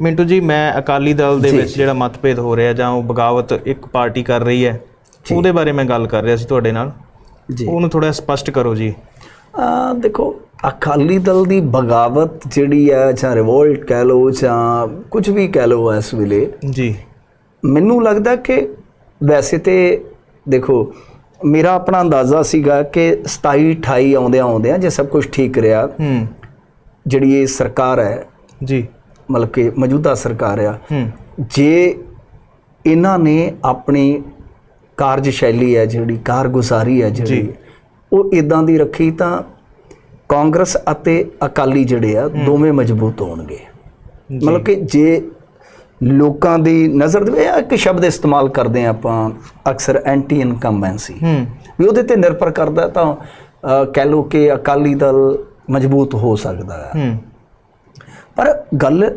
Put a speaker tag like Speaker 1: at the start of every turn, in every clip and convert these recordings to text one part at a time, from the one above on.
Speaker 1: ਮਿੰਟੂ ਜੀ ਮੈਂ ਅਕਾਲੀ ਦਲ ਦੇ। ਵਿੱਚ ਜਿਹੜਾ ਮਤਭੇਦ ਹੋ ਰਿਹਾ ਜਾਂ ਉਹ ਬਗਾਵਤ ਇੱਕ ਪਾਰਟੀ ਕਰ ਰਹੀ ਹੈ ਉਹਦੇ ਬਾਰੇ ਮੈਂ ਗੱਲ ਕਰ ਰਿਹਾ ਸੀ ਤੁਹਾਡੇ ਨਾਲ।
Speaker 2: ਜੀ।
Speaker 1: ਉਹਨੂੰ ਥੋੜਾ ਸਪਸ਼ਟ ਕਰੋ ਜੀ।
Speaker 2: ਆ ਦੇਖੋ ਅਕਾਲੀ ਦਲ ਦੀ ਬਗਾਵਤ ਜਿਹੜੀ ਹੈ ਜਾਂ ਰਿਵੋਲਟ ਕਹਿ ਲਓ ਜਾਂ ਕੁਝ ਵੀ ਕਹਿ ਲਓ ਇਸ ਵੇਲੇ
Speaker 1: ਜੀ।
Speaker 2: ਮੈਨੂੰ ਲੱਗਦਾ ਕਿ ਵੈਸੇ ਤੇ ਦੇਖੋ ਮੇਰਾ ਆਪਣਾ ਅੰਦਾਜ਼ਾ ਸੀਗਾ ਕਿ 27 28 ਆਉਂਦਿਆਂ ਆਉਂਦਿਆਂ ਜੇ ਸਭ ਕੁਝ ਠੀਕ ਰਿਹਾ
Speaker 1: ਹੂੰ।
Speaker 2: ਜਿਹੜੀ ਇਹ ਸਰਕਾਰ ਹੈ
Speaker 1: ਜੀ।
Speaker 2: ਮਤਲਬ ਕਿ ਮੌਜੂਦਾ ਸਰਕਾਰ ਆ। ਜੇ ਇਹਨਾਂ ਨੇ ਆਪਣੀ ਕਾਰਜਸ਼ੈਲੀ ਹੈ ਜਿਹੜੀ ਕਾਰਗੁਜ਼ਾਰੀ ਹੈ ਜਿਹੜੀ। ਉਹ ਇਦਾਂ ਦੀ ਰੱਖੀ ਤਾਂ ਕਾਂਗਰਸ ਅਤੇ ਅਕਾਲੀ ਜਿਹੜੇ ਆ ਦੋਵੇਂ ਮਜ਼ਬੂਤ ਹੋਣਗੇ। ਮਤਲਬ ਕਿ ਜੇ ਲੋਕਾਂ ਦੀ ਨਜ਼ਰ ਦੇ ਇੱਕ ਸ਼ਬਦ ਇਸਤੇਮਾਲ ਕਰਦੇ ਆ ਆਪਾਂ ਅਕਸਰ ਐਂਟੀ ਇਨਕੰਬੈਂਸੀ ਵੀ ਉਹਦੇ ਤੇ ਨਿਰਭਰ ਕਰਦਾ ਤਾਂ ਕਹਿ ਲਓ ਕਿ ਅਕਾਲੀ ਦਲ ਮਜ਼ਬੂਤ ਹੋ ਸਕਦਾ ਹੂੰ। ਪਰ ਗੱਲ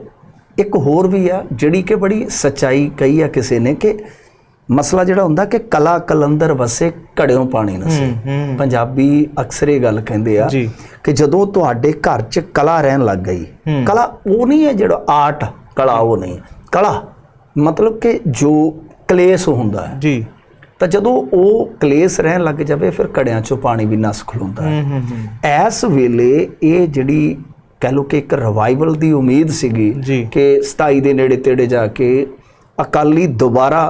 Speaker 2: ਇੱਕ ਹੋਰ ਵੀ ਆ ਜਿਹੜੀ ਕਿ ਬੜੀ ਸਚਾਈ ਕਹੀ ਆ ਕਿਸੇ ਨੇ ਕਿ ਮਸਲਾ ਜਿਹੜਾ ਹੁੰਦਾ ਕਿ ਕਲਾ ਕਲੰਦਰ ਵਸੇ ਘੜਿਓਂ ਪਾਣੀ ਨਸੇ ਪੰਜਾਬੀ ਅਕਸਰ ਇਹ ਗੱਲ ਕਹਿੰਦੇ ਆ। ਕਿ ਜਦੋਂ ਤੁਹਾਡੇ ਘਰ 'ਚ ਕਲਾ ਰਹਿਣ ਲੱਗ ਗਈ। ਕਲਾ ਉਹ ਨਹੀਂ ਹੈ ਜਿਹੜਾ ਆਰਟ ਕਲਾ ਉਹ ਨਹੀਂ। ਕਲਾ ਮਤਲਬ ਕਿ ਜੋ ਕਲੇਸ਼ ਹੁੰਦਾ ਹੈ।
Speaker 1: ਜੀ।
Speaker 2: ਤਾਂ ਜਦੋਂ ਉਹ ਕਲੇਸ਼ ਰਹਿਣ ਲੱਗ ਜਾਵੇ ਫਿਰ ਘੜਿਆਂ 'ਚੋਂ ਪਾਣੀ ਵੀ ਨਸ ਖਲੋਂਦਾ ਹੂੰ। ਇਸ ਵੇਲੇ ਇਹ ਜਿਹੜੀ ਕਹਿ ਲੋ ਕਿ ਇੱਕ ਰਿਵਾਈਵਲ ਦੀ ਉਮੀਦ ਸੀਗੀ। ਕਿ 27 ਦੇ ਨੇੜੇ ਤੇੜੇ ਜਾ ਕੇ ਅਕਾਲੀ ਦੁਬਾਰਾ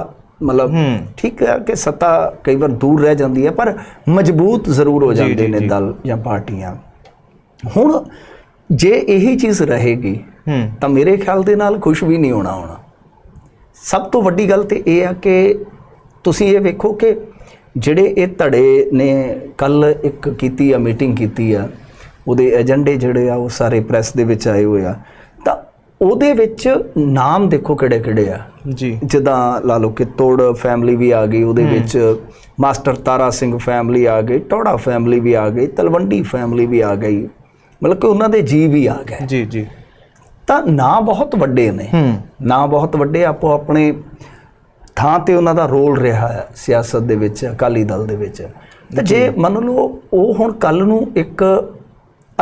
Speaker 2: ਮਤਲਬ। ਠੀਕ ਹੈ ਕਿ ਸੱਤਾ ਕਈ ਵਾਰ ਦੂਰ ਰਹਿ ਜਾਂਦੀ ਹੈ ਪਰ ਮਜ਼ਬੂਤ ਜ਼ਰੂਰ ਹੋ ਜਾਂਦੇ ਨੇ। ਦਲ ਜਾਂ ਪਾਰਟੀਆਂ ਹੁਣ ਜੇ ਇਹੀ ਚੀਜ਼ ਰਹੇਗੀ ਤਾਂ ਮੇਰੇ ਖਿਆਲ ਦੇ ਨਾਲ ਕੁਝ ਵੀ ਨਹੀਂ ਹੋਣਾ ਹੋਣਾ ਸਭ ਤੋਂ ਵੱਡੀ ਗੱਲ ਤੇ ਇਹ ਆ ਕਿ ਤੁਸੀਂ ਇਹ ਵੇਖੋ ਕਿ ਜਿਹੜੇ ਇਹ ਧੜੇ ਨੇ ਕੱਲ ਇੱਕ ਕੀਤੀ ਆ ਮੀਟਿੰਗ ਕੀਤੀ ਆ ਉਹਦੇ ਏਜੰਡੇ ਜਿਹੜੇ ਆ ਉਹ ਸਾਰੇ ਪ੍ਰੈਸ ਦੇ ਵਿੱਚ ਆਏ ਹੋਏ ਆ। ਤਾਂ ਉਹਦੇ ਵਿੱਚ ਨਾਮ ਦੇਖੋ ਕਿਹੜੇ ਕਿਹੜੇ ਆ।
Speaker 1: ਜੀ।
Speaker 2: ਜਿੱਦਾਂ ਲਾ ਲਓ ਕਿ ਤੋੜ ਫੈਮਿਲੀ ਵੀ ਆ ਗਈ ਉਹਦੇ ਵਿੱਚ ਮਾਸਟਰ ਤਾਰਾ ਸਿੰਘ ਫੈਮਿਲੀ ਆ ਗਈ ਟੋੜਾ ਫੈਮਿਲੀ ਵੀ ਆ ਗਈ ਤਲਵੰਡੀ ਫੈਮਿਲੀ ਵੀ ਆ ਗਈ। ਮਤਲਬ ਕਿ ਉਹਨਾਂ ਦੇ ਜੀ ਵੀ ਆ ਗਏ।
Speaker 1: ਜੀ ਜੀ।
Speaker 2: ਤਾਂ ਨਾਂ ਬਹੁਤ ਵੱਡੇ ਨੇ।
Speaker 1: ਹੂੰ।
Speaker 2: ਨਾਂ ਬਹੁਤ ਵੱਡੇ ਆਪੋ ਆਪਣੇ ਥਾਂ ਤੇ ਉਹਨਾਂ ਦਾ ਰੋਲ ਰਿਹਾ ਹੈ ਸਿਆਸਤ ਦੇ ਵਿੱਚ ਅਕਾਲੀ ਦਲ ਦੇ ਵਿੱਚ। ਤੇ ਜੇ। ਮੰਨ ਲਓ ਉਹ ਹੁਣ ਕੱਲ ਨੂੰ ਇੱਕ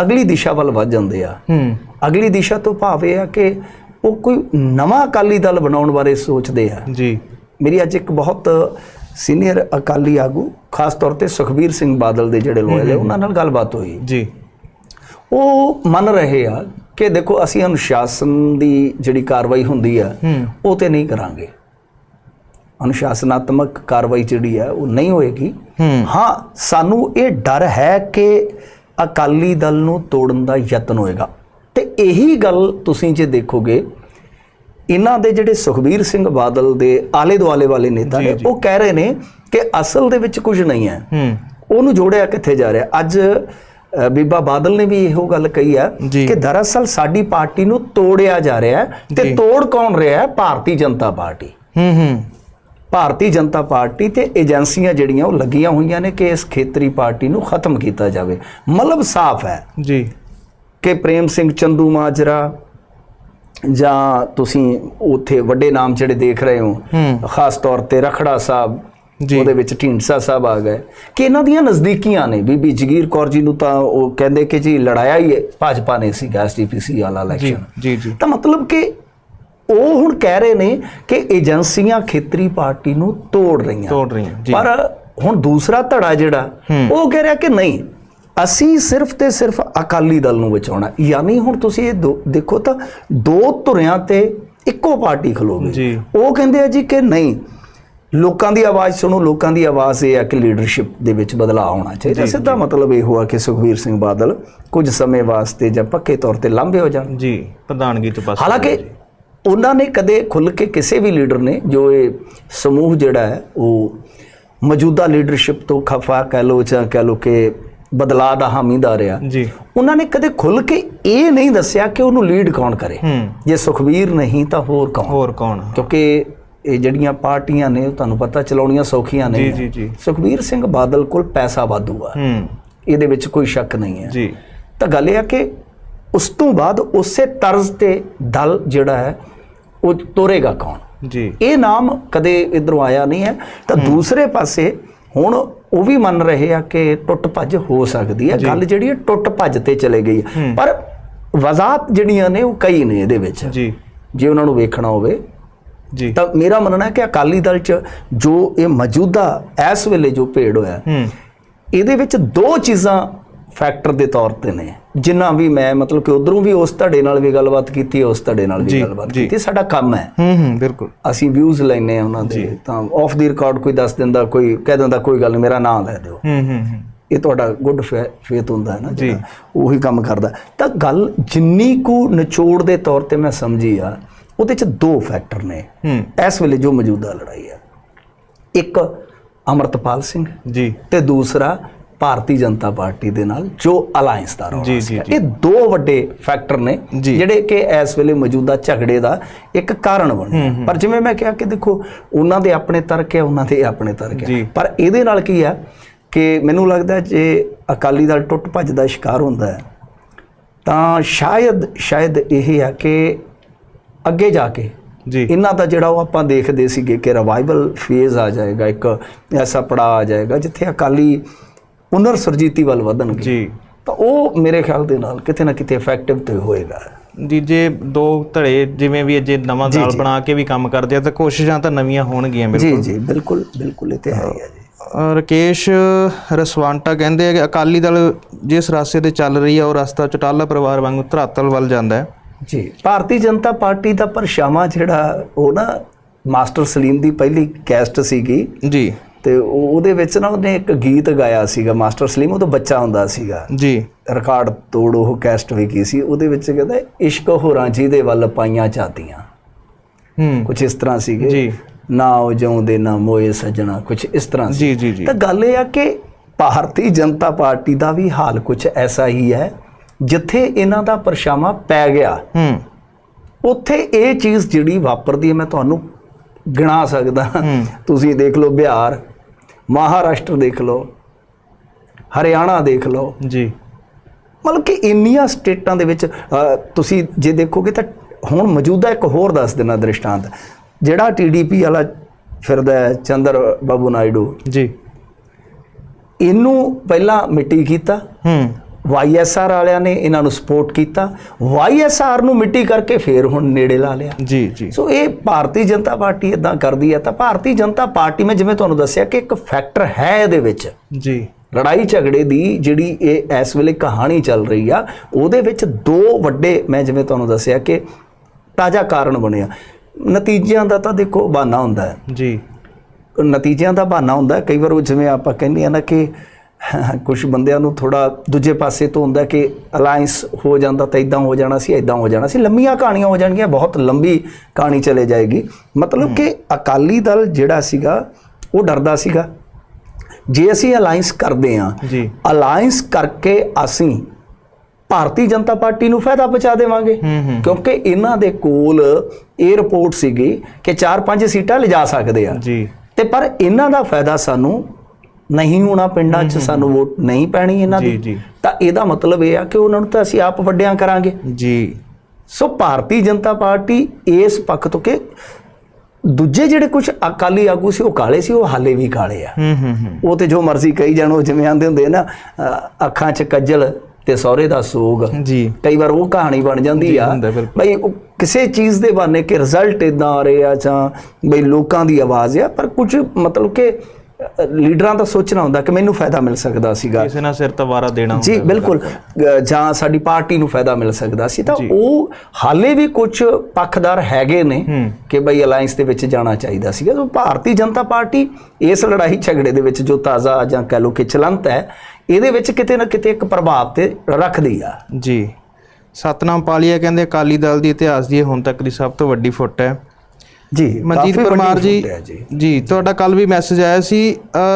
Speaker 2: ਅਗਲੀ ਦਿਸ਼ਾ ਵੱਲ ਵੱਧ ਜਾਂਦੇ ਆ।
Speaker 1: ਹੂੰ।
Speaker 2: ਅਗਲੀ ਦਿਸ਼ਾ ਤੋਂ ਭਾਵ ਇਹ ਆ ਕਿ ਉਹ ਕੋਈ ਨਵਾਂ ਅਕਾਲੀ ਦਲ ਬਣਾਉਣ ਬਾਰੇ ਸੋਚਦੇ ਆ।
Speaker 1: ਜੀ।
Speaker 2: ਮੇਰੀ ਅੱਜ ਇੱਕ ਬਹੁਤ ਸੀਨੀਅਰ ਅਕਾਲੀ ਆਗੂ ਖਾਸ ਤੌਰ ਤੇ ਸੁਖਬੀਰ ਸਿੰਘ ਬਾਦਲ ਦੇ ਜਿਹੜੇ ਲੋਇਲ ਹੈ ਉਹਨਾਂ ਨਾਲ ਗੱਲਬਾਤ ਹੋਈ।
Speaker 1: ਜੀ।
Speaker 2: ਉਹ ਮੰਨ ਰਹੇ ਆ ਕਿ ਦੇਖੋ ਅਸੀਂ ਅਨੁਸ਼ਾਸਨ ਦੀ ਜਿਹੜੀ ਕਾਰਵਾਈ ਹੁੰਦੀ ਆ ਉਹ ਤੇ ਨਹੀਂ ਕਰਾਂਗੇ। ਅਨੁਸ਼ਾਸਨਾਤਮਕ ਕਾਰਵਾਈ ਜਿਹੜੀ ਆ ਉਹ ਨਹੀਂ ਹੋਏਗੀ।
Speaker 1: ਹਾਂ
Speaker 2: ਸਾਨੂੰ ਇਹ ਡਰ ਹੈ ਕਿ ਅਕਾਲੀ ਦਲ ਨੂੰ ਤੋੜਨ ਦਾ ਯਤਨ ਹੋਏਗਾ। ਤੇ ਇਹੀ ਗੱਲ ਤੁਸੀਂ ਜੇ ਦੇਖੋਗੇ ਇਹਨਾਂ ਦੇ ਜਿਹੜੇ ਸੁਖਬੀਰ ਸਿੰਘ ਬਾਦਲ ਦੇ ਆਲੇ ਦੁਆਲੇ ਵਾਲੇ ਨੇਤਾ ਨੇ। ਉਹ ਕਹਿ ਰਹੇ ਨੇ ਕਿ ਅਸਲ ਦੇ ਵਿੱਚ ਕੁਝ ਨਹੀਂ ਹੈ। ਉਹਨੂੰ ਜੋੜਿਆ ਕਿੱਥੇ ਜਾ ਰਿਹਾ? ਅੱਜ ਬੀਬਾ ਬਾਦਲ ਨੇ ਵੀ ਇਹੋ ਗੱਲ ਕਹੀ ਹੈ। ਕਿ ਦਰਅਸਲ ਸਾਡੀ ਪਾਰਟੀ ਨੂੰ ਤੋੜਿਆ ਜਾ ਰਿਹਾ ਤੇ। ਤੋੜ ਕੌਣ ਰਿਹਾ ਹੈ? ਭਾਰਤੀ ਜਨਤਾ ਪਾਰਟੀ।
Speaker 1: ਹੂੰ ਹੂੰ।
Speaker 2: ਭਾਰਤੀ ਜਨਤਾ ਪਾਰਟੀ ਤੇ ਏਜੰਸੀਆਂ ਜਿਹੜੀਆਂ ਉਹ ਲੱਗੀਆਂ ਹੋਈਆਂ ਨੇ ਕਿ ਇਸ ਖੇਤਰੀ ਪਾਰਟੀ ਨੂੰ ਖਤਮ ਕੀਤਾ ਜਾਵੇ। ਮਤਲਬ ਸਾਫ਼ ਹੈ
Speaker 1: ਜੀ।
Speaker 2: ਕਿ ਪ੍ਰੇਮ ਸਿੰਘ ਚੰਦੂ ਮਾਜਰਾ ਜਾਂ ਤੁਸੀਂ ਉੱਥੇ ਵੱਡੇ ਨਾਮ ਜਿਹੜੇ ਦੇਖ ਰਹੇ ਹੋ ਖਾਸ ਤੌਰ ਤੇ ਰਖੜਾ ਸਾਹਿਬ
Speaker 1: ਜੀ।
Speaker 2: ਉਹਦੇ ਵਿੱਚ ਢੀਂਡਸਾ ਸਾਹਿਬ ਆ ਗਏ। ਕਿ ਇਹਨਾਂ ਦੀਆਂ ਨਜ਼ਦੀਕੀਆਂ ਨੇ? ਬੀਬੀ ਜਗੀਰ ਕੌਰ ਜੀ ਨੂੰ ਤਾਂ ਉਹ ਕਹਿੰਦੇ ਕਿ ਜੀ ਲੜਾਇਆ ਹੀ ਹੈ ਭਾਜਪਾ ਨੇ ਸੀ ਐਸਜੀਪੀਸੀ ਵਾਲਾ
Speaker 1: ਜੀ
Speaker 2: ਇਲੈਕਸ਼ਨ
Speaker 1: ਜੀ ਜੀ।
Speaker 2: ਤਾਂ ਮਤਲਬ ਕਿ ਉਹ ਹੁਣ ਕਹਿ ਰਹੇ ਨੇ ਕਿ ਏਜੰਸੀਆਂ ਖੇਤਰੀ ਪਾਰਟੀ ਨੂੰ ਤੋੜ ਰਹੀਆਂ।
Speaker 1: ਤੋੜ ਰਹੀਆਂ ਜੀ।
Speaker 2: ਪਰ ਹੁਣ ਦੂਸਰਾ ਧੜਾ ਜਿਹੜਾ। ਉਹ ਕਹਿ ਰਿਹਾ ਕਿ ਨਹੀਂ ਅਸੀਂ ਸਿਰਫ ਤੇ ਸਿਰਫ ਅਕਾਲੀ ਦਲ ਨੂੰ ਬਚਾਉਣਾ। ਯਾਨੀ ਹੁਣ ਤੁਸੀਂ ਇਹ ਦੇਖੋ ਤਾਂ ਦੋ ਧੁਰਿਆਂ ਤੇ ਇੱਕੋ ਪਾਰਟੀ ਖਲੋਗੇ। ਉਹ ਕਹਿੰਦੇ ਆ ਜੀ ਕਿ ਨਹੀਂ ਲੋਕਾਂ ਦੀ ਆਵਾਜ਼ ਸੁਣੋ ਲੋਕਾਂ ਦੀ ਆਵਾਜ਼ ਇਹ ਆ ਕਿ ਲੀਡਰਸ਼ਿਪ ਦੇ ਵਿੱਚ ਬਦਲਾਅ ਆਉਣਾ ਚਾਹੀਦਾ। ਸਿੱਧਾ ਮਤਲਬ ਇਹ ਹੋਆ ਕਿ ਸੁਖਬੀਰ ਸਿੰਘ ਬਾਦਲ ਕੁਝ ਸਮੇਂ ਵਾਸਤੇ ਜਾਂ ਪੱਕੇ ਤੌਰ ਤੇ ਲਾਂਭੇ ਹੋ ਜਾਣ।
Speaker 1: ਜੀ ਪ੍ਰਧਾਨਗੀ ਤੋਂ ਪਾਸੇ
Speaker 2: ਹਾਲਾਂਕਿ ਉਹਨਾਂ ਨੇ ਕਦੇ ਖੁੱਲ ਕੇ ਕਿਸੇ ਵੀ ਲੀਡਰ ਨੇ ਜੋ ਇਹ ਸਮੂਹ ਜਿਹੜਾ ਹੈ ਉਹ ਮੌਜੂਦਾ ਲੀਡਰਸ਼ਿਪ ਤੋਂ ਖਫਾ ਕਹਿ ਲੋ ਜਾਂ ਕਹਿ ਲੋ ਕਿ ਬਦਲਾਅ ਦਾ ਹਾਮੀਦਾਰ ਆ
Speaker 1: ਜੀ।
Speaker 2: ਉਹਨਾਂ ਨੇ ਕਦੇ ਖੁੱਲ ਕੇ ਇਹ ਨਹੀਂ ਦੱਸਿਆ ਕਿ ਉਹਨੂੰ ਲੀਡ ਕੌਣ ਕਰੇ। ਜੇ ਸੁਖਬੀਰ ਨਹੀਂ ਤਾਂ ਹੋਰ ਕੌਣ?
Speaker 1: ਹੋਰ ਕੌਣ?
Speaker 2: ਕਿਉਂਕਿ ਇਹ ਜਿਹੜੀਆਂ ਪਾਰਟੀਆਂ ਨੇ ਤੁਹਾਨੂੰ ਪਤਾ ਚਲਾਉਣੀਆਂ ਸੌਖੀਆਂ
Speaker 1: ਜੀ
Speaker 2: ਨਹੀਂ
Speaker 1: ਜੀ ਜੀ।
Speaker 2: ਸੁਖਬੀਰ ਸਿੰਘ ਬਾਦਲ ਕੋਲ ਪੈਸਾ ਵਾਧੂ ਆ।
Speaker 1: ਹੂੰ।
Speaker 2: ਇਹਦੇ ਵਿੱਚ ਕੋਈ ਸ਼ੱਕ ਨਹੀਂ ਹੈ।
Speaker 1: ਜੀ।
Speaker 2: ਤਾਂ ਗੱਲ ਇਹ ਆ ਕਿ ਉਸ ਤੋਂ ਬਾਅਦ ਉਸੇ ਤਰਜ਼ ਤੇ ਦਲ ਜਿਹੜਾ ਹੈ ਉਹ ਤੋਰੇਗਾ ਕੌਣ?
Speaker 1: ਜੀ।
Speaker 2: ਇਹ ਨਾਮ ਕਦੇ ਇਧਰੋਂ ਆਇਆ ਨਹੀਂ ਹੈ। ਤਾਂ ਦੂਸਰੇ ਪਾਸੇ ਹੁਣ ਉਹ ਵੀ ਮੰਨ ਰਹੇ ਆ ਕਿ ਟੁੱਟ ਭੱਜ ਹੋ ਸਕਦੀ ਹੈ। ਗੱਲ ਜਿਹੜੀ ਹੈ ਟੁੱਟ ਭੱਜ ਤੇ ਚਲੇ ਗਈ ਹੈ। ਪਰ ਵਜ਼ਾਤ ਜਿਹੜੀਆਂ ਨੇ ਉਹ ਕਈ ਨੇ ਇਹਦੇ ਵਿੱਚ।
Speaker 1: ਜੀ।
Speaker 2: ਜੇ ਉਹਨਾਂ ਨੂੰ ਵੇਖਣਾ ਹੋਵੇ
Speaker 1: ਜੀ।
Speaker 2: ਤਾਂ ਮੇਰਾ ਮੰਨਣਾ ਹੈ ਕਿ ਅਕਾਲੀ ਦਲ 'ਚ ਜੋ ਇਹ ਮੌਜੂਦਾ ਇਸ ਵੇਲੇ ਜੋ ਭੇੜ ਹੋਇਆ
Speaker 1: ਹੂੰ।
Speaker 2: ਇਹਦੇ ਵਿੱਚ ਦੋ ਚੀਜ਼ਾਂ ਫੈਕਟਰ ਦੇ ਤੌਰ ਤੇ ਨੇ। ਜਿੰਨਾ ਵੀ ਮੈਂ ਮਤਲਬ ਕਿ ਉਧਰੋਂ ਵੀ ਉਸ ਧੜੇ ਨਾਲ ਵੀ ਗੱਲਬਾਤ ਕੀਤੀ ਹੈ ਉਸ ਧੜੇ ਨਾਲ ਵੀ
Speaker 1: ਜੀ,
Speaker 2: ਗੱਲਬਾਤ
Speaker 1: ਜੀ।
Speaker 2: ਕੀਤੀ। ਸਾਡਾ ਕੰਮ ਹੈ।
Speaker 1: ਹੂੰ ਹੂੰ ਬਿਲਕੁਲ।
Speaker 2: ਅਸੀਂ ਵਿਊਜ਼ ਲੈਨੇ ਆ ਉਹਨਾਂ ਦੇ। ਤਾਂ ਆਫ ਦੀ ਰਿਕਾਰਡ ਕੋਈ ਦੱਸ ਦਿੰਦਾ ਕੋਈ ਕਹਿ ਦਿੰਦਾ ਕੋਈ ਗੱਲ ਮੇਰਾ ਨਾਮ ਲੈ ਦਿਓ।
Speaker 1: ਹੂੰ ਹੂੰ
Speaker 2: ਇਹ ਤੁਹਾਡਾ ਗੁੱਡ ਫੇਥ ਹੁੰਦਾ ਹੈ ਨਾ ਜਿਹੜਾ ਉਹੀ ਕੰਮ ਕਰਦਾ। ਤਾਂ ਗੱਲ ਜਿੰਨੀ ਕੁ ਨਿਚੋੜ ਦੇ ਤੌਰ ਤੇ ਮੈਂ ਸਮਝੀ ਆ ਉਹਦੇ ਚ ਦੋ ਫੈਕਟਰ ਨੇ।
Speaker 1: ਹੂੰ।
Speaker 2: ਇਸ ਵੇਲੇ ਜੋ ਮੌਜੂਦਾ ਲੜਾਈ ਆ। ਇੱਕ ਅਮਰਤਪਾਲ ਸਿੰਘ
Speaker 1: ਜੀ।
Speaker 2: ਤੇ ਦੂਸਰਾ ਭਾਰਤੀ ਜਨਤਾ ਪਾਰਟੀ ਦੇ ਨਾਲ ਜੋ ਅਲਾਈਅੰਸ ਦਾ ਰੌਲਾ।
Speaker 1: ਜੀ,
Speaker 2: ਇਹ ਦੋ ਵੱਡੇ ਫੈਕਟਰ ਨੇ। ਜਿਹੜੇ ਕਿ ਇਸ ਵੇਲੇ ਮੌਜੂਦਾ ਝਗੜੇ ਦਾ ਇੱਕ ਕਾਰਨ ਬਣੇ। ਪਰ ਜਿਵੇਂ ਮੈਂ ਕਿਹਾ ਕਿ ਦੇਖੋ ਉਹਨਾਂ ਦੇ ਆਪਣੇ ਤਰਕ ਹੈ ਉਹਨਾਂ ਦੇ ਆਪਣੇ ਤਰਕ। ਹੈ ਪਰ ਇਹਦੇ ਨਾਲ ਕੀ ਹੈ ਕਿ ਮੈਨੂੰ ਲੱਗਦਾ ਹੈ ਜੇ ਅਕਾਲੀ ਦਲ ਟੁੱਟ ਭੱਜ ਦਾ ਸ਼ਿਕਾਰ ਹੁੰਦਾ ਹੈ ਤਾਂ ਸ਼ਾਇਦ ਸ਼ਾਇਦ ਇਹ ਹੈ ਕਿ ਅੱਗੇ ਜਾ ਕੇ
Speaker 1: ਜੀ
Speaker 2: ਇਹਨਾਂ ਦਾ ਜਿਹੜਾ ਉਹ ਆਪਾਂ ਦੇਖਦੇ ਸੀਗੇ ਕਿ ਰਿਵਾਈਵਲ ਫੇਜ਼ ਆ ਜਾਏਗਾ ਇੱਕ ਐਸਾ ਪੜਾਅ ਆ ਜਾਏਗਾ ਜਿੱਥੇ ਅਕਾਲੀ ਪੁਨਰ ਸੁਰਜੀਤੀ ਵੱਲ ਵਧਣਗੇ।
Speaker 1: ਜੀ।
Speaker 2: ਤਾਂ ਉਹ ਮੇਰੇ ਖਿਆਲ ਦੇ ਨਾਲ ਕਿਤੇ ਨਾ ਕਿਤੇ ਇਫੈਕਟਿਵ ਤੇ ਹੋਏਗਾ।
Speaker 1: ਜੀ ਜੇ ਦੋ ਧੜੇ ਜਿਵੇਂ ਵੀ ਜੇ ਨਵਾਂ ਦਲ ਬਣਾ ਕੇ ਵੀ ਕੰਮ ਕਰਦੇ ਆ ਤਾਂ ਕੋਸ਼ਿਸ਼ਾਂ ਤਾਂ ਨਵੀਆਂ ਹੋਣਗੀਆਂ
Speaker 2: ਜੀ
Speaker 1: ਬਿਲਕੁਲ।
Speaker 2: ਜੀ ਬਿਲਕੁਲ ਬਿਲਕੁਲ ਇਹ ਤੇ ਹੈ ਜੀ।
Speaker 1: ਰਕੇਸ਼ ਰਸਵਾਂਟਾ ਕਹਿੰਦੇ ਆ ਕਿ ਅਕਾਲੀ ਦਲ ਜਿਸ ਰਸਤੇ ਤੇ ਚੱਲ ਰਹੀ ਹੈ ਉਹ ਰਸਤਾ ਚਟਾਲਾ ਪਰਿਵਾਰ ਵਾਂਗੂ ਧਰਾਤਲ ਵੱਲ ਜਾਂਦਾ ਹੈ।
Speaker 2: ਜੀ ਭਾਰਤੀ ਜਨਤਾ ਪਾਰਟੀ ਦਾ ਪਰਛਾਵਾਂ ਜਿਹੜਾ ਉਹ ਨਾ ਮਾਸਟਰ ਸਲੀਮ ਦੀ ਪਹਿਲੀ ਕੈਸਟ ਸੀਗੀ।
Speaker 1: ਜੀ।
Speaker 2: ਤੇ ਉਹ- ਉਹਦੇ ਵਿੱਚ ਨਾ ਉਹਨੇ ਇੱਕ ਗੀਤ ਗਾਇਆ ਸੀਗਾ ਮਾਸਟਰ ਸਲੀਮ ਉਦੋਂ ਬੱਚਾ ਹੁੰਦਾ ਸੀਗਾ।
Speaker 1: ਜੀ।
Speaker 2: ਰਿਕਾਰਡ ਤੋੜ ਉਹ ਕੈਸਟ ਵੀ ਕੀ ਸੀ ਉਹਦੇ ਵਿੱਚ ਕਹਿੰਦਾ ਇਸ਼ਕ ਹੋਰਾਂ ਜੀ ਦੇ ਵੱਲ ਪਾਈਆਂ ਚਾਹਤੀਆਂ
Speaker 1: ਹੂੰ।
Speaker 2: ਕੁਝ ਇਸ ਤਰ੍ਹਾਂ ਸੀਗੇ।
Speaker 1: ਜੀ।
Speaker 2: ਨਾ ਉਹ ਜਿਉਂਦੇ ਨਾ ਮੋਏ ਸੱਜਣਾ ਕੁਝ ਇਸ ਤਰ੍ਹਾਂ ਸੀ।
Speaker 1: ਜੀ ਜੀ ਜੀ।
Speaker 2: ਤਾਂ ਗੱਲ ਇਹ ਆ ਕਿ ਭਾਰਤੀ ਜਨਤਾ ਪਾਰਟੀ ਦਾ ਵੀ ਹਾਲ ਕੁਝ ਐਸਾ ਹੀ ਹੈ ਜਿੱਥੇ ਇਹਨਾਂ ਦਾ ਪਰਛਾਵਾਂ ਪੈ ਗਿਆ।
Speaker 1: ਹੂੰ।
Speaker 2: ਉੱਥੇ ਇਹ ਚੀਜ਼ ਜਿਹੜੀ ਵਾਪਰਦੀ ਹੈ ਮੈਂ ਤੁਹਾਨੂੰ ਗਿਣਾ ਸਕਦਾ। ਤੁਸੀਂ ਦੇਖ ਲਓ ਬਿਹਾਰ। ਮਹਾਰਾਸ਼ਟਰ ਦੇਖ ਲਓ ਹਰਿਆਣਾ ਦੇਖ ਲਓ।
Speaker 1: ਜੀ।
Speaker 2: ਮਤਲਬ ਕਿ ਇੰਨੀਆਂ ਸਟੇਟਾਂ ਦੇ ਵਿੱਚ ਤੁਸੀਂ ਜੇ ਦੇਖੋਗੇ ਤਾਂ ਹੁਣ ਮੌਜੂਦਾ ਇੱਕ ਹੋਰ ਦੱਸ ਦੇਣਾ ਦ੍ਰਿਸ਼ਟਾਂਤ ਜਿਹੜਾ ਟੀਡੀਪੀ ਵਾਲਾ ਫਿਰਦਾ ਹੈ ਚੰਦਰ ਬਾਬੂ ਨਾਇਡੂ।
Speaker 1: ਜੀ।
Speaker 2: ਇਹਨੂੰ ਪਹਿਲਾਂ ਮਿੱਟੀ ਕੀਤਾ।
Speaker 1: ਹੂੰ।
Speaker 2: ਵਾਈਐਸਆਰ ਵਾਲਿਆਂ ਨੇ ਇਹਨਾਂ ਨੂੰ ਸਪੋਰਟ ਕੀਤਾ। ਵਾਈਐਸਆਰ ਨੂੰ ਮਿੱਟੀ ਕਰਕੇ ਫੇਰ ਹੁਣ ਨੇੜੇ ਲਾ ਲਿਆ।
Speaker 1: ਜੀ ਜੀ।
Speaker 2: ਸੋ ਇਹ ਭਾਰਤੀ ਜਨਤਾ ਪਾਰਟੀ ਇਦਾਂ ਕਰਦੀ ਹੈ ਤਾਂ ਭਾਰਤੀ ਜਨਤਾ ਪਾਰਟੀ ਮੈਂ ਜਿਵੇਂ ਤੁਹਾਨੂੰ ਦੱਸਿਆ ਕਿ ਇੱਕ ਫੈਕਟਰ ਹੈ ਇਹਦੇ ਵਿੱਚ।
Speaker 1: ਜੀ।
Speaker 2: ਲੜਾਈ ਝਗੜੇ ਦੀ ਜਿਹੜੀ ਇਹ ਇਸ ਵੇਲੇ ਕਹਾਣੀ ਚੱਲ ਰਹੀ ਆ ਉਹਦੇ ਵਿੱਚ ਦੋ ਵੱਡੇ ਮੈਂ ਜਿਵੇਂ ਤੁਹਾਨੂੰ ਦੱਸਿਆ ਕਿ ਤਾਜ਼ਾ ਕਾਰਨ ਬਣਿਆ। ਨਤੀਜਿਆਂ ਦਾ ਤਾਂ ਦੇਖੋ ਬਹਾਨਾ ਹੁੰਦਾ ਹੈ।
Speaker 1: ਜੀ।
Speaker 2: ਨਤੀਜਿਆਂ ਦਾ ਬਹਾਨਾ ਹੁੰਦਾ। ਕਈ ਵਾਰ ਉਹ ਜਿਵੇਂ ਆਪਾਂ ਕਹਿੰਦੇ ਆ ਨਾ ਕਿ ਕੁਝ ਬੰਦਿਆਂ ਨੂੰ ਥੋੜਾ ਦੂਜੇ ਪਾਸੇ ਤੋਂ ਹੁੰਦਾ ਕਿ ਅਲਾਈਅੰਸ ਹੋ ਜਾਂਦਾ ਤਾਂ ਇਦਾਂ ਹੋ ਜਾਣਾ ਸੀ ਇਦਾਂ ਹੋ ਜਾਣਾ ਸੀ। ਲੰਮੀਆਂ ਕਹਾਣੀਆਂ ਹੋ ਜਾਣਗੀਆਂ ਬਹੁਤ ਲੰਬੀ ਕਹਾਣੀ ਚਲੇ ਜਾਏਗੀ। ਮਤਲਬ ਕਿ ਅਕਾਲੀ ਦਲ ਜਿਹੜਾ ਸੀਗਾ ਉਹ ਡਰਦਾ ਸੀਗਾ। ਜੇ ਅਸੀਂ ਅਲਾਈਅੰਸ ਕਰਦੇ ਹਾਂ
Speaker 1: ਜੀ।
Speaker 2: ਅਲਾਈਅੰਸ ਕਰਕੇ ਅਸੀਂ ਭਾਰਤੀ ਜਨਤਾ ਪਾਰਟੀ ਨੂੰ ਫਾਇਦਾ ਪਹੁੰਚਾ ਦੇਵਾਂਗੇ। ਕਿਉਂਕਿ ਇਹਨਾਂ ਦੇ ਕੋਲ ਇਹ ਰਿਪੋਰਟ ਸੀਗੀ ਕਿ 4-5 ਸੀਟਾਂ ਲਿਜਾ ਸਕਦੇ ਆ।
Speaker 1: ਜੀ।
Speaker 2: ਤੇ ਪਰ ਇਹਨਾਂ ਦਾ ਫਾਇਦਾ ਸਾਨੂੰ ਨਹੀਂ ਹੋਣਾ ਪਿੰਡਾਂ 'ਚ ਸਾਨੂੰ ਵੋਟ ਨਹੀਂ ਪੈਣੀ ਇਹਨਾਂ ਦੀ। ਤਾਂ ਇਹਦਾ ਮਤਲਬ ਇਹ ਆ ਕਿ ਉਹਨਾਂ ਨੂੰ ਤਾਂ ਅਸੀਂ ਆਪ ਵੱਡਿਆਂ ਕਰਾਂਗੇ।
Speaker 1: ਜੀ।
Speaker 2: ਸੋ ਭਾਰਤੀ ਜਨਤਾ ਪਾਰਟੀ ਇਸ ਪੱਖ ਤੋਂ ਕਿ ਦੂਜੇ ਜਿਹੜੇ ਕੁਝ ਅਕਾਲੀ ਆਗੂ ਸੀ ਉਹ ਕਾਲੇ ਸੀ ਉਹ ਹਾਲੇ ਵੀ ਕਾਲੇ ਆ। ਉਹ ਤੇ ਜੋ ਮਰਜ਼ੀ ਕਹੀ ਜਾਣ ਉਹ ਜਿਵੇਂ ਆਂਦੇ ਹੁੰਦੇ ਨਾ ਅੱਖਾਂ 'ਚ ਕੱਜਲ ਤੇ ਸਹੁਰੇ ਦਾ ਸੋਗ।
Speaker 1: ਜੀ।
Speaker 2: ਕਈ ਵਾਰ ਉਹ ਕਹਾਣੀ ਬਣ ਜਾਂਦੀ ਆ। ਬਈ ਕਿਸੇ ਚੀਜ਼ ਦੇ ਬਾਨੇ ਕਿ ਰਿਜ਼ਲਟ ਇਦਾਂ ਆ ਰਹੇ ਆ ਜਾਂ ਬਈ ਲੋਕਾਂ ਦੀ ਆਵਾਜ਼ ਆ ਪਰ ਕੁਝ ਮਤਲਬ ਕਿ ਲੀਡਰਾਂ ਦਾ ਸੋਚਣਾ ਹੁੰਦਾ ਕਿ ਮੈਨੂੰ ਫਾਇਦਾ ਮਿਲ ਸਕਦਾ ਸੀਗਾ।
Speaker 1: ਕਿਸੇ ਨਾਲ ਸਿਰ ਤਵਾਰਾ ਦੇਣਾ
Speaker 2: ਜੀ ਬਿਲਕੁਲ। ਜਾਂ ਸਾਡੀ ਪਾਰਟੀ ਨੂੰ ਫਾਇਦਾ ਮਿਲ ਸਕਦਾ ਸੀ। ਤਾਂ ਉਹ ਹਾਲੇ ਵੀ ਕੁਝ ਪੱਖਦਾਰ ਹੈਗੇ ਨੇ ਕਿ ਬਈ ਅਲਾਈਅੰਸ ਦੇ ਵਿੱਚ ਜਾਣਾ ਚਾਹੀਦਾ ਸੀਗਾ। ਸੋ ਭਾਰਤੀ ਜਨਤਾ ਪਾਰਟੀ ਇਸ ਲੜਾਈ ਝਗੜੇ ਦੇ ਵਿੱਚ ਜੋ ਤਾਜ਼ਾ ਜਾਂ ਕਹ ਲੋ ਕਿ ਚਲੰਤ ਹੈ ਇਹਦੇ ਵਿੱਚ ਕਿਤੇ ਨਾ ਕਿਤੇ ਇੱਕ ਪ੍ਰਭਾਵ ਤੇ ਰੱਖਦੀ ਆ।
Speaker 1: ਜੀ। ਸਤਨਾਮ ਪਾਲੀਆ ਕਹਿੰਦੇ ਅਕਾਲੀ ਦਲ ਦੀ ਇਤਿਹਾਸ ਦੀ ਹੁਣ ਤੱਕ ਦੀ ਸਭ ਤੋਂ ਵੱਡੀ ਫੁੱਟ ਹੈ।
Speaker 2: ਜੀ
Speaker 1: ਮਨਜੀਤ ਪਰਮਾਰ ਜੀ
Speaker 2: ਹੈ ਜੀ।
Speaker 1: ਤੁਹਾਡਾ ਕੱਲ ਵੀ ਮੈਸੇਜ ਆਇਆ ਸੀ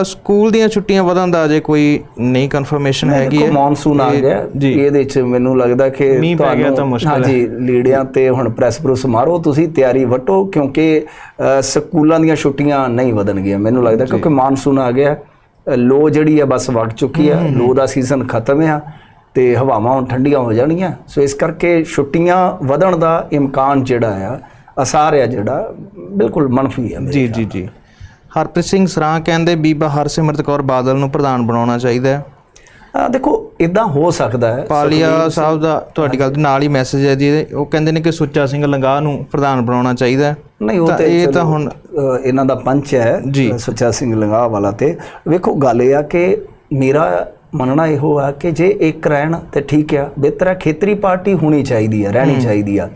Speaker 1: ਸਕੂਲ ਦੀਆਂ ਛੁੱਟੀਆਂ ਵਧਣ ਦਾ ਅਜੇ ਕੋਈ ਨਹੀਂ ਕਨਫਰਮੇਸ਼ਨ ਹੈਗੀ ਹੈ।
Speaker 2: ਮੌਨਸੂਨ ਆ ਗਿਆ।
Speaker 1: ਜੀ।
Speaker 2: ਇਹਦੇ ਚ ਮੈਨੂੰ ਲੱਗਦਾ ਕਿ
Speaker 1: ਮੀਂਹ ਪੈ ਗਿਆ ਤਾਂ ਮੁਸ਼ਕਿਲ ਹੈ।
Speaker 2: ਹਾਂਜੀ ਲੀੜਿਆਂ ਤੇ ਹੁਣ ਪ੍ਰੈਸ ਪ੍ਰੂਸ ਮਾਰੋ ਤੁਸੀਂ ਤਿਆਰੀ ਵਟੋ ਕਿਉਂਕਿ ਸਕੂਲਾਂ ਦੀਆਂ ਛੁੱਟੀਆਂ ਨਹੀਂ ਵਧਣਗੀਆਂ। ਮੈਨੂੰ ਲੱਗਦਾ ਕਿਉਂਕਿ ਮੌਨਸੂਨ ਆ ਗਿਆ। ਲੋ ਜਿਹੜੀ ਆ ਬਸ ਵਗ ਚੁੱਕੀ ਆ। ਲੋ ਦਾ ਸੀਜ਼ਨ ਖਤਮ ਆ ਤੇ ਹਵਾਵਾਂ ਹੁਣ ਠੰਡੀਆਂ ਹੋ ਜਾਣਗੀਆਂ। ਸੋ ਇਸ ਕਰਕੇ ਛੁੱਟੀਆਂ ਵਧਣ ਦਾ ਇਮਕਾਨ ਜਿਹੜਾ ਆ ਅਸਾਰ ਆ ਜਿਹੜਾ ਬਿਲਕੁਲ ਮਨਫੀ ਹੈ
Speaker 1: ਜੀ ਜੀ ਜੀ। ਹਰਪ੍ਰੀਤ ਸਿੰਘ ਸਰਾਂ ਕਹਿੰਦੇ ਬੀਬਾ ਹਰਸਿਮਰਤ ਕੌਰ ਬਾਦਲ ਨੂੰ ਪ੍ਰਧਾਨ ਬਣਾਉਣਾ ਚਾਹੀਦਾ ਹੈ।
Speaker 2: ਆ ਦੇਖੋ ਇਦਾਂ ਹੋ ਸਕਦਾ ਹੈ
Speaker 1: ਪਾਲੀਆ ਸਾਹਿਬ ਦਾ ਤੁਹਾਡੀ ਗੱਲ ਦੇ ਨਾਲ ਹੀ ਮੈਸੇਜ ਹੈ ਜੀ। ਉਹ ਕਹਿੰਦੇ ਨੇ ਕਿ ਸੁੱਚਾ ਸਿੰਘ ਲੰਗਾਹ ਨੂੰ ਪ੍ਰਧਾਨ ਬਣਾਉਣਾ ਚਾਹੀਦਾ ਹੈ।
Speaker 2: ਨਹੀਂ ਉਹ
Speaker 1: ਤਾਂ ਇਹ ਤਾਂ ਹੁਣ
Speaker 2: ਇਹਨਾਂ ਦਾ ਪੰਚ ਹੈ ਸੁੱਚਾ ਸਿੰਘ ਲੰਗਾਹ ਵਾਲਾ ਤੇ। ਵੇਖੋ ਗੱਲ ਇਹ ਆ ਕਿ ਮੇਰਾ ਮੰਨਣਾ ਇਹੋ ਆ ਕਿ ਜੇ ਇੱਕ ਰਹਿਣ ਤੇ ਠੀਕ ਆ ਬਿਹਤਰ ਹੈ ਖੇਤਰੀ ਪਾਰਟੀ ਹੋਣੀ ਚਾਹੀਦੀ ਆ ਰਹਿਣੀ ਚਾਹੀਦੀ ਆ।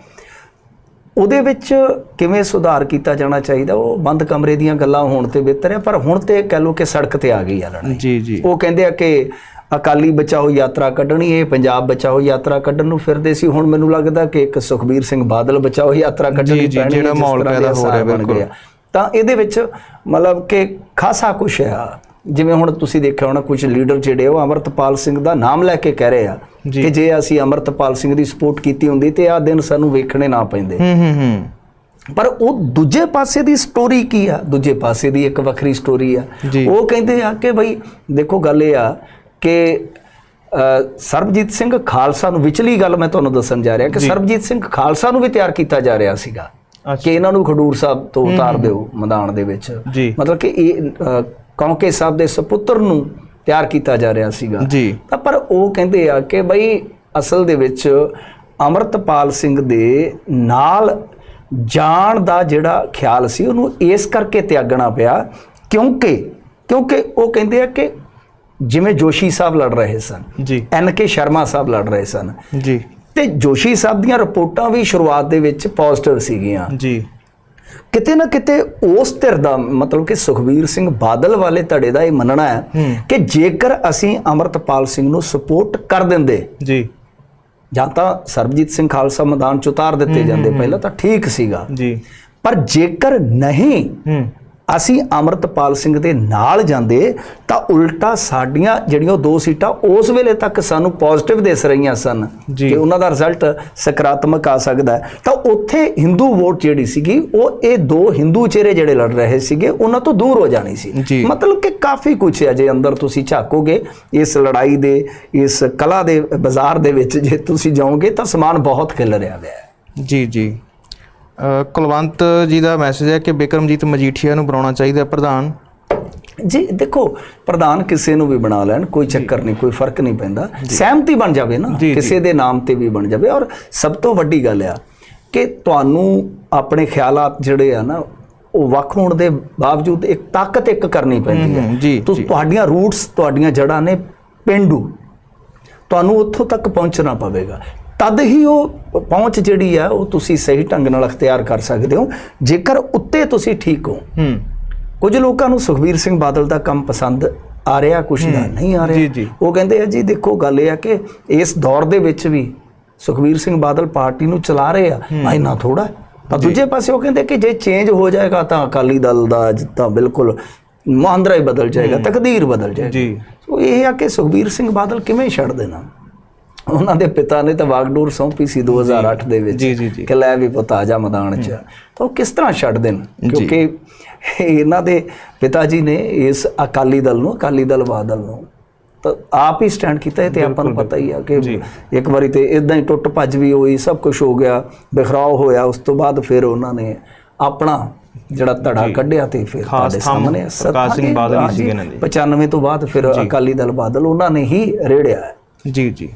Speaker 2: ਉਹਦੇ ਵਿੱਚ ਕਿਵੇਂ ਸੁਧਾਰ ਕੀਤਾ ਜਾਣਾ ਚਾਹੀਦਾ? ਉਹ ਬੰਦ ਕਮਰੇ ਦੀਆਂ ਗੱਲਾਂ ਹੋਣ ਤੇ ਬਿਹਤਰ ਹੈ ਪਰ ਹੁਣ ਤੇ ਕਹਿ ਲੋ ਕਿ ਸੜਕ ਤੇ ਆ ਗਈ ਆ ਲੜਾਈ।
Speaker 1: ਜੀ ਜੀ।
Speaker 2: ਉਹ ਕਹਿੰਦੇ ਆ ਕਿ ਅਕਾਲੀ ਬਚਾਓ ਯਾਤਰਾ ਕੱਢਣੀ ਇਹ ਪੰਜਾਬ ਬਚਾਓ ਯਾਤਰਾ ਕੱਢਣ ਨੂੰ ਫਿਰਦੇ ਸੀ। ਹੁਣ ਮੈਨੂੰ ਲੱਗਦਾ ਕਿ ਇੱਕ ਸੁਖਬੀਰ ਸਿੰਘ ਬਾਦਲ ਬਚਾਓ ਯਾਤਰਾ ਕੱਢਣੀ ਪੈਣੀ
Speaker 1: ਜਿਹੜਾ ਮਾਹੌਲ ਪੈਦਾ ਹੋ ਰਿਹਾ, ਬਿਲਕੁਲ।
Speaker 2: ਤਾਂ ਇਹਦੇ ਵਿੱਚ ਮਤਲਬ ਕਿ ਖਾਸਾ ਕੁਛ ਆ। ਜਿਵੇਂ ਹੁਣ ਤੁਸੀਂ ਦੇਖਿਆ ਹੋਣਾ ਕੁਝ ਲੀਡਰ ਜਿਹੜੇ ਉਹ ਅਮਰਤਪਾਲ ਸਿੰਘ ਦਾ ਨਾਮ ਲੈ ਕੇ ਕਹਿ ਰਹੇ ਆ। ਕਿ ਜੇ ਅਸੀਂ ਅਮਰਤਪਾਲ ਸਿੰਘ ਦੀ ਸਪੋਰਟ ਕੀਤੀ ਹੁੰਦੀ ਤੇ ਆ ਦਿਨ ਸਾਨੂੰ ਵੇਖਣੇ ਨਾ ਪੈਂਦੇ।
Speaker 1: ਹੂੰ ਹੂੰ ਹੂੰ।
Speaker 2: ਪਰ ਉਹ ਦੂਜੇ ਪਾਸੇ ਦੀ ਸਟੋਰੀ ਕੀ ਆ? ਦੂਜੇ ਪਾਸੇ ਦੀ ਇੱਕ ਵੱਖਰੀ ਸਟੋਰੀ ਆ। ਉਹ ਕਹਿੰਦੇ ਆ ਕਿ ਬਈ ਦੇਖੋ ਗੱਲ ਇਹ ਆ ਕਿ ਸਰਬਜੀਤ ਸਿੰਘ ਖਾਲਸਾ ਨੂੰ ਵਿਚਲੀ ਗੱਲ ਮੈਂ ਤੁਹਾਨੂੰ ਦੱਸਣ ਜਾ ਰਿਹਾ ਕਿ ਸਰਬਜੀਤ ਸਿੰਘ ਖਾਲਸਾ ਨੂੰ ਵੀ ਤਿਆਰ ਕੀਤਾ ਜਾ ਰਿਹਾ ਸੀਗਾ ਕਿ ਇਹਨਾਂ ਨੂੰ ਖਡੂਰ ਸਾਹਿਬ ਤੋਂ ਉਤਾਰ ਦਿਓ ਮੈਦਾਨ ਦੇ ਵਿੱਚ। ਮਤਲਬ ਕਿ ਇਹ ਕੌਂਕੇ ਸਾਹਿਬ ਦੇ ਸੁਪੁੱਤਰ ਨੂੰ ਤਿਆਰ ਕੀਤਾ ਜਾ ਰਿਹਾ ਸੀਗਾ।
Speaker 1: ਜੀ।
Speaker 2: ਤਾਂ ਪਰ ਉਹ ਕਹਿੰਦੇ ਆ ਕਿ ਬਈ ਅਸਲ ਦੇ ਵਿੱਚ ਅਮਰਤਪਾਲ ਸਿੰਘ ਦੇ ਨਾਲ ਜਾਣ ਦਾ ਜਿਹੜਾ ਖਿਆਲ ਸੀ ਉਹਨੂੰ ਇਸ ਕਰਕੇ ਤਿਆਗਣਾ ਪਿਆ ਕਿਉਂਕਿ ਕਿਉਂਕਿ ਉਹ ਕਹਿੰਦੇ ਆ ਕਿ ਜਿਵੇਂ ਜੋਸ਼ੀ ਸਾਹਿਬ ਲੜ ਰਹੇ ਸਨ
Speaker 1: ਜੀ।
Speaker 2: ਐਨ ਕੇ ਸ਼ਰਮਾ ਸਾਹਿਬ ਲੜ ਰਹੇ ਸਨ।
Speaker 1: ਜੀ।
Speaker 2: ਤੇ ਜੋਸ਼ੀ ਸਾਹਿਬ ਦੀਆਂ ਰਿਪੋਰਟਾਂ ਵੀ ਸ਼ੁਰੂਆਤ ਦੇ ਵਿੱਚ ਪੋਜ਼ਿਟਿਵ ਸੀਗੀਆਂ।
Speaker 1: ਜੀ।
Speaker 2: ਕਿਤੇ ਨਾ ਕਿਤੇ ਉਸ ਧਿਰ ਦਾ ਮਤਲਬ ਕਿ ਸੁਖਬੀਰ ਸਿੰਘ ਬਾਦਲ ਵਾਲੇ ਧੜੇ ਦਾ ਇਹ ਮੰਨਣਾ ਹੈ ਕਿ ਜੇਕਰ ਅਸੀਂ ਅਮਰਤਪਾਲ ਸਿੰਘ ਨੂੰ ਸਪੋਰਟ ਕਰ ਦਿੰਦੇ
Speaker 1: ਜੀ।
Speaker 2: ਜਾਂ ਤਾਂ ਸਰਬਜੀਤ ਸਿੰਘ ਖਾਲਸਾ ਮੈਦਾਨ ਚ ਉਤਾਰ ਦਿੱਤੇ ਜਾਂਦੇ ਪਹਿਲਾਂ ਤਾਂ ਠੀਕ ਸੀਗਾ।
Speaker 1: ਜੀ।
Speaker 2: ਪਰ ਜੇਕਰ ਨਹੀਂ
Speaker 1: ਹੂੰ।
Speaker 2: ਅਸੀਂ ਅਮਰਤਪਾਲ ਸਿੰਘ ਦੇ ਨਾਲ ਜਾਂਦੇ ਤਾਂ ਉਲਟਾ ਸਾਡੀਆਂ ਜਿਹੜੀਆਂ ਦੋ ਸੀਟਾਂ ਉਸ ਵੇਲੇ ਤੱਕ ਸਾਨੂੰ ਪੋਜ਼ਿਟਿਵ ਦਿਸ ਰਹੀਆਂ ਸਨ। ਕਿ ਉਹਨਾਂ ਦਾ ਰਿਜ਼ਲਟ ਸਕਾਰਾਤਮਕ ਆ ਸਕਦਾ ਹੈ ਤਾਂ ਉੱਥੇ ਹਿੰਦੂ ਵੋਟ ਜਿਹੜੀ ਸੀਗੀ ਉਹ ਇਹ ਦੋ ਹਿੰਦੂ ਚਿਹਰੇ ਜਿਹੜੇ ਲੜ ਰਹੇ ਸੀਗੇ ਉਹਨਾਂ ਤੋਂ ਦੂਰ ਹੋ ਜਾਣੀ ਸੀ। ਮਤਲਬ ਕਿ ਕਾਫੀ ਕੁਝ ਹੈ ਜੇ ਅੰਦਰ ਤੁਸੀਂ ਝਾਕੋਗੇ ਇਸ ਲੜਾਈ ਦੇ ਇਸ ਕਲਾ ਦੇ ਬਾਜ਼ਾਰ ਦੇ ਵਿੱਚ ਜੇ ਤੁਸੀਂ ਜਾਓਗੇ ਤਾਂ ਸਮਾਨ ਬਹੁਤ ਖਿਲ ਰਿਹਾ ਹੈ
Speaker 1: ਜੀ ਜੀ ਕੁਲਵੰਤ ਜੀ ਦਾ ਮੈਸੇਜ ਹੈ ਕਿ ਬਿਕਰਮਜੀਤ ਮਜੀਠੀਆ ਨੂੰ ਬਣਾਉਣਾ ਚਾਹੀਦਾ ਹੈ ਪ੍ਰਧਾਨ।
Speaker 2: ਜੀ ਦੇਖੋ ਪ੍ਰਧਾਨ ਕਿਸੇ ਨੂੰ ਵੀ ਬਣਾ ਲੈਣ ਕੋਈ ਚੱਕਰ ਨਹੀਂ ਕੋਈ ਫ਼ਰਕ ਨਹੀਂ ਪੈਂਦਾ। ਸਹਿਮਤੀ ਬਣ ਜਾਵੇ ਨਾ ਕਿਸੇ ਦੇ ਨਾਮ ਤੇ ਵੀ ਬਣ ਜਾਵੇ। ਔਰ ਸਭ ਤੋਂ ਵੱਡੀ ਗੱਲ ਆ ਕਿ ਤੁਹਾਨੂੰ ਆਪਣੇ ਖਿਆਲਾਤ ਜਿਹੜੇ ਆ ਨਾ ਉਹ ਵੱਖ ਹੋਣ ਦੇ ਬਾਵਜੂਦ ਇੱਕ ਤਾਕਤ ਇੱਕ ਕਰਨੀ ਪੈਂਦੀ ਹੈ। ਤੁਹਾਡੀਆਂ ਰੂਟਸ ਤੁਹਾਡੀਆਂ ਜੜ੍ਹਾਂ ਨੇ ਪਿੰਡੂ। ਤੁਹਾਨੂੰ ਉੱਥੋਂ ਤੱਕ ਪਹੁੰਚਣਾ ਪਵੇਗਾ। ਤਦ ਹੀ ਉਹ ਪਹੁੰਚ ਜਿਹੜੀ ਆ ਉਹ ਤੁਸੀਂ ਸਹੀ ਢੰਗ ਨਾਲ ਅਖਤਿਆਰ ਕਰ ਸਕਦੇ ਹੋ। ਜੇਕਰ ਉੱਤੇ ਤੁਸੀਂ ਠੀਕ ਹੋ
Speaker 1: ਹੂੰ।
Speaker 2: ਕੁਝ ਲੋਕਾਂ ਨੂੰ ਸੁਖਬੀਰ ਸਿੰਘ ਬਾਦਲ ਦਾ ਕੰਮ ਪਸੰਦ ਆ ਰਿਹਾ ਕੁਝ ਦਾ ਨਹੀਂ ਆ ਰਿਹਾ। ਉਹ ਕਹਿੰਦੇ ਆ ਜੀ ਦੇਖੋ ਗੱਲ ਇਹ ਆ ਕਿ ਇਸ ਦੌਰ ਦੇ ਵਿੱਚ ਵੀ ਸੁਖਬੀਰ ਸਿੰਘ ਬਾਦਲ ਪਾਰਟੀ ਨੂੰ ਚਲਾ ਰਹੇ ਆ ਇੰਨਾ ਥੋੜਾ ਪਰ ਦੂਜੇ ਪਾਸੇ ਉਹ ਕਹਿੰਦੇ ਕਿ ਜੇ ਚੇਂਜ ਹੋ ਜਾਏਗਾ ਤਾਂ ਅਕਾਲੀ ਦਲ ਦਾ ਜਿੱਦਾਂ ਬਿਲਕੁਲ ਮੁਹਾਂਦਰਾ ਹੀ ਬਦਲ ਜਾਏਗਾ ਤਕਦੀਰ ਬਦਲ ਜਾਏਗੀ।
Speaker 1: ਜੀ।
Speaker 2: ਸੋ ਇਹ ਆ ਕਿ ਸੁਖਬੀਰ ਸਿੰਘ ਬਾਦਲ ਕਿਵੇਂ ਛੱਡ ਦੇਣਾ? ਉਹਨਾਂ ਦੇ ਪਿਤਾ ਨੇ ਤਾਂ ਵਾਗਡੋਰ ਸੌਂਪੀ ਸੀ 2008 ਦੇ ਵਿੱਚ
Speaker 1: ਜੀ, ਜੀ, ਜੀ।
Speaker 2: ਕਿ ਲੈ ਵੀ ਪੁੱਤ ਆ ਜਾ ਮੈਦਾਨ 'ਚ। ਤਾਂ ਉਹ ਕਿਸ ਤਰ੍ਹਾਂ ਛੱਡ ਦੇਣ? ਕਿਉਂਕਿ ਇਹਨਾਂ ਦੇ ਪਿਤਾ ਜੀ ਨੇ ਇਸ ਅਕਾਲੀ ਦਲ ਨੂੰ ਅਕਾਲੀ ਦਲ ਬਾਦਲ ਨੂੰ ਤਾਂ ਆਪ ਹੀ ਸਟੈਂਡ ਕੀਤਾ ਇਹ ਤੇ ਆਪਾਂ ਨੂੰ ਪਤਾ ਹੀ ਆ ਕਿ ਇੱਕ ਵਾਰੀ ਤੇ ਇਦਾਂ ਹੀ ਟੁੱਟ ਭੱਜ ਵੀ ਹੋਈ ਸਭ ਕੁਝ ਹੋ ਗਿਆ ਬਿਖਰਾਓ ਹੋਇਆ ਉਸ ਤੋਂ ਬਾਅਦ ਫਿਰ ਉਹਨਾਂ ਨੇ ਆਪਣਾ ਜਿਹੜਾ ਧੜਾ ਕੱਢਿਆ ਤੇ ਫਿਰ ਤੁਹਾਡੇ ਸਾਹਮਣੇ
Speaker 1: ਪ੍ਰਕਾਸ਼ ਸਿੰਘ ਬਾਦਲ ਹੀ ਸੀਗੇ ਦੇ।
Speaker 2: 95 ਤੋਂ ਬਾਅਦ ਫਿਰ ਅਕਾਲੀ ਦਲ ਬਾਦਲ ਉਹਨਾਂ ਨੇ ਹੀ ਰੇੜਿਆ ਹੈ।
Speaker 1: ਜੀ ਜੀ।